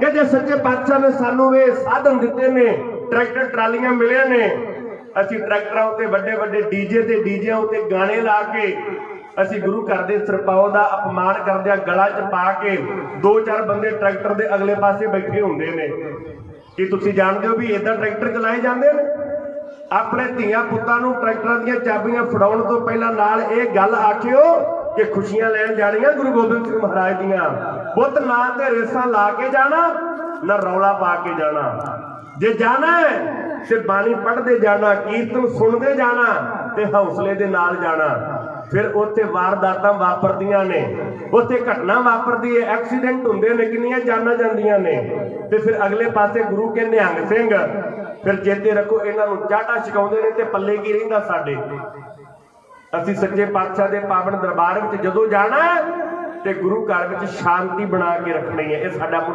ਕਿ ਸੱਚੇ ਪਾਤਸ਼ਾਹ ਨੇ ਸਾਨੂੰ ਇਹ ਸਾਧਨ ਦਿੱਤੇ ਨੇ, ਟਰੈਕਟਰ, ਟਰਾਲੀਆਂ ਮਿਲੇ ਨੇ, ਅਸੀਂ ਟਰੈਕਟਰਾਂ ਉੱਤੇ ਵੱਡੇ ਵੱਡੇ ਡੀਜੇ ਤੇ ਡੀਜਿਆਂ ਉੱਤੇ ਗਾਣੇ ਲਾ ਕੇ, ਅਸੀਂ ਗੁਰੂ ਘਰ ਦੇ ਸਰਪਾਉ ਦਾ ਅਪਮਾਨ ਕਰਦਿਆਂ ਗਲਾ 'ਚ ਪਾ ਕੇ, ਦੋ ਚਾਰ ਬੰਦੇ ਟਰੈਕਟਰ ਦੇ ਅਗਲੇ ਪਾਸੇ ਬੈਠੇ ਹੁੰਦੇ ਨੇ। ਕੀ ਤੁਸੀਂ ਜਾਣਦੇ ਹੋ ਵੀ ਇਦਾਂ ਟਰੈਕਟਰ ਚਲਾਏ ਜਾਂਦੇ ਨੇ? ਆਪਣੇ ਧੀਆਂ ਪੁੱਤਾਂ ਨੂੰ ਟਰੈਕਟਰਾਂ ਦੀਆਂ ਚਾਬੀਆਂ ਫੜਾਉਣ ਤੋਂ ਪਹਿਲਾਂ ਨਾਲ ਇਹ ਗੱਲ ਆਖਿਓ ਕਿ ਖੁਸ਼ੀਆਂ ਲੈਣ ਜਾਣੀਆਂ ਗੁਰੂ ਗੋਬਿੰਦ ਸਿੰਘ ਮਹਾਰਾਜ ਦੀਆਂ। ਬੁੱਤ ਨਾ ਤੇ ਰੇਸਾਂ ਲਾ ਕੇ ਜਾਣਾ, ਨਾ ਰੌਲਾ ਪਾ ਕੇ ਜਾਣਾ। ਜੇ ਜਾਣਾ ਹੈ ਤੇ ਬਾਣੀ ਪੜ੍ਹਦੇ ਜਾਣਾ, ਕੀਰਤਨ ਸੁਣਦੇ ਜਾਣਾ ਤੇ ਹੌਸਲੇ ਦੇ ਨਾਲ ਜਾਣਾ। ਫਿਰ ਉੱਥੇ ਵਾਰਦਾਤਾਂ ਵਾਪਰਦੀਆਂ ਨੇ। ਉੱਥੇ ਘਟਨਾ ਵਾਪਰਦੀ ਹੈ, ਐਕਸੀਡੈਂਟ ਹੁੰਦੇ ਨੇ, ਕਿੰਨੀਆਂ ਜਾਨਾਂ ਜਾਂਦੀਆਂ ਨੇ। ਤੇ ਫਿਰ ਅਗਲੇ ਪਾਸੇ ਗੁਰੂ ਕੇ ਨਿਹੰਗ ਸਿੰਘ, ਫਿਰ ਚੇਤੇ ਰੱਖੋ, ਇਹਨਾਂ ਨੂੰ ਚਾਟਾ ਛਕਾਉਂਦੇ ਨੇ ਤੇ ਪੱਲੇ ਕੀ ਰਹਿੰਦਾ ਸਾਡੇ। ਅਸੀਂ ਸੱਚੇ ਪਾਤਸ਼ਾਹ ਦੇ ਪਾਵਨ ਦਰਬਾਰ ਵਿੱਚ ਜਦੋਂ ਜਾਣਾ ਤੇ ਗੁਰੂ ਘਰ ਵਿੱਚ ਸ਼ਾਂਤੀ ਬਣਾ ਕੇ ਰੱਖਣੀ ਹੈ, ਇਹ ਸਾਡਾ